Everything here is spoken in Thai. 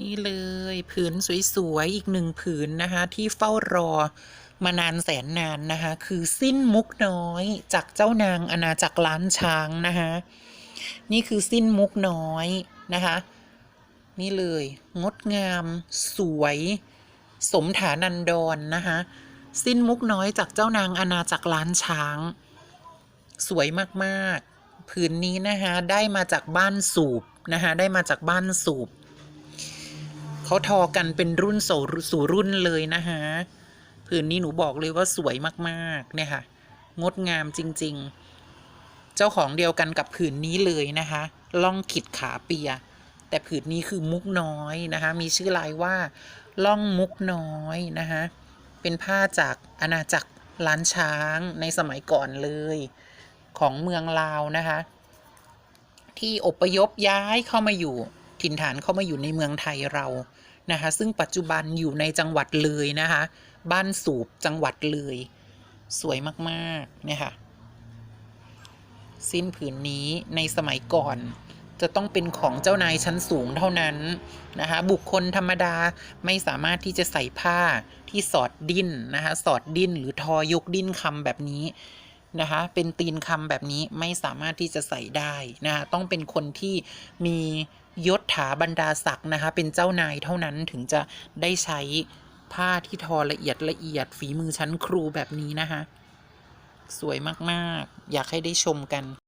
นี่เลยผืนสวยๆ อีกหนึ่งผืนนะคะ ที่เฝ้ารอมานานแสนนานนะคะ คือสิ้นมุกน้อยจากเจ้านางอาณาจักรล้านช้างนะคะนี่คือสิ้นมุกน้อยนะคะ นี่เลย งดงาม สวย สมฐานันดรนนะคะสิ้นมุกน้อยจากเจ้านางอาณาจักรล้านช้าง สวยมากๆ ผืนนี้นะคะได้มาจากบ้านสูบนะคะได้มาจากบ้านสูบ เขาทอกันเป็นรุ่นสู่สู่รุ่นเลยนะคะผืนนี้หนูบอกเลยว่าสวยมากๆเนี่ยค่ะ งดงามจริง ๆ เจ้าของเดียวกันกับผืนนี้เลยนะคะล่องขิดขาเปีย แต่ผืนนี้คือมุกน้อยนะคะ มีชื่อลายว่าล่องมุกน้อยนะคะเป็นผ้าจากอาณาจักรล้านช้างในสมัยก่อนเลย ของเมืองลาวนะคะ ที่อพยพย้ายเข้ามาอยู่ ถิ่นฐานเข้ามาอยู่ในเมืองไทยเรานะคะซึ่งปัจจุบันอยู่ในจังหวัดเลยนะคะบ้านสูบจังหวัดเลย สวยมากๆเนี่ยค่ะสิ้นผืนนี้ในสมัยก่อนจะต้องเป็นของเจ้านายชั้นสูงเท่านั้นนะคะบุคคลธรรมดาไม่สามารถที่จะใส่ผ้าที่สอดดิ้นนะคะสอดดิ้นหรือทอยกดิ้นคำแบบนี้ นะคะเป็นตีนคำแบบนี้ไม่สามารถที่จะใส่ได้นะคะต้องเป็นคนที่มียศถาบรรดาศักดิ์นะคะเป็นเจ้านายเท่านั้นถึงจะได้ใช้ผ้าที่ทอละเอียดละเอียดฝีมือชั้นครูแบบนี้นะคะสวยมาก ๆ อยากให้ได้ชมกัน